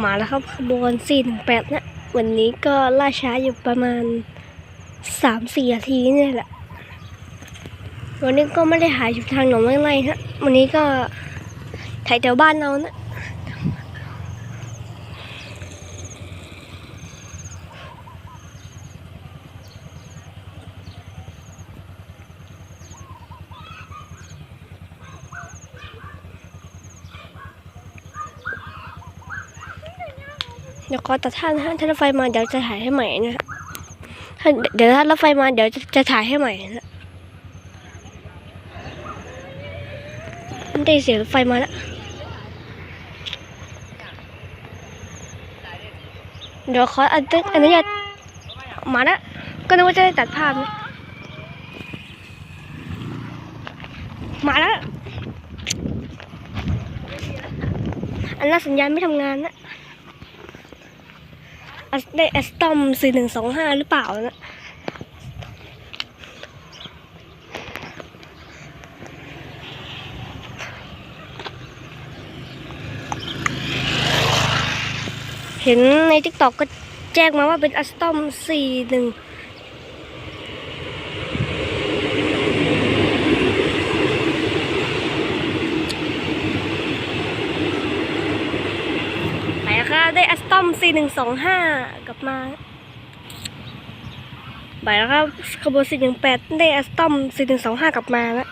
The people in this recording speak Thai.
มาแล้วครับขบวน418นะวันนี้ก็ล่าช้าอยู่ประมาณ 3-4นาทีเนี่ยแหละ วันนี้ก็ไม่ได้หายอยู่ทางหนองไม่ไร่ฮะวันนี้ก็ถ่ายแถวบ้านเรานะ เดี๋ยวขอตัดท่านะฮะถ้ารถไฟมาเดี๋ยวจะถ่ายให้ใหม่นะฮะถ้าเดี๋ยวถ้านรถไฟมาเดี๋ยวจะจะถ่ายให้ใหม่นะได้เสียงรถไฟมาแล้วเดี๋ยวขออนุอนุญาตมาล้วก็นึกว่าจะได้ตัดภาพนะมาแล้ว อันนั้นสัญญาณไม่ทำงานนะ ได้แอสตอมสี่หนึ่งสองห้าหรือเปล่านะเห็นในทิกตอกก็แจ้งมาว่าเป็นอัสตอมสี่หนึ่ง ไปแล้วครับได้อัสตอมสี่หนึ่งสองห้ากลับมาไปแล้วครับขบวนสี่หนึ่งแปดได้อัสตอมสี่หนึ่งสองห้ากลับมาแล้ว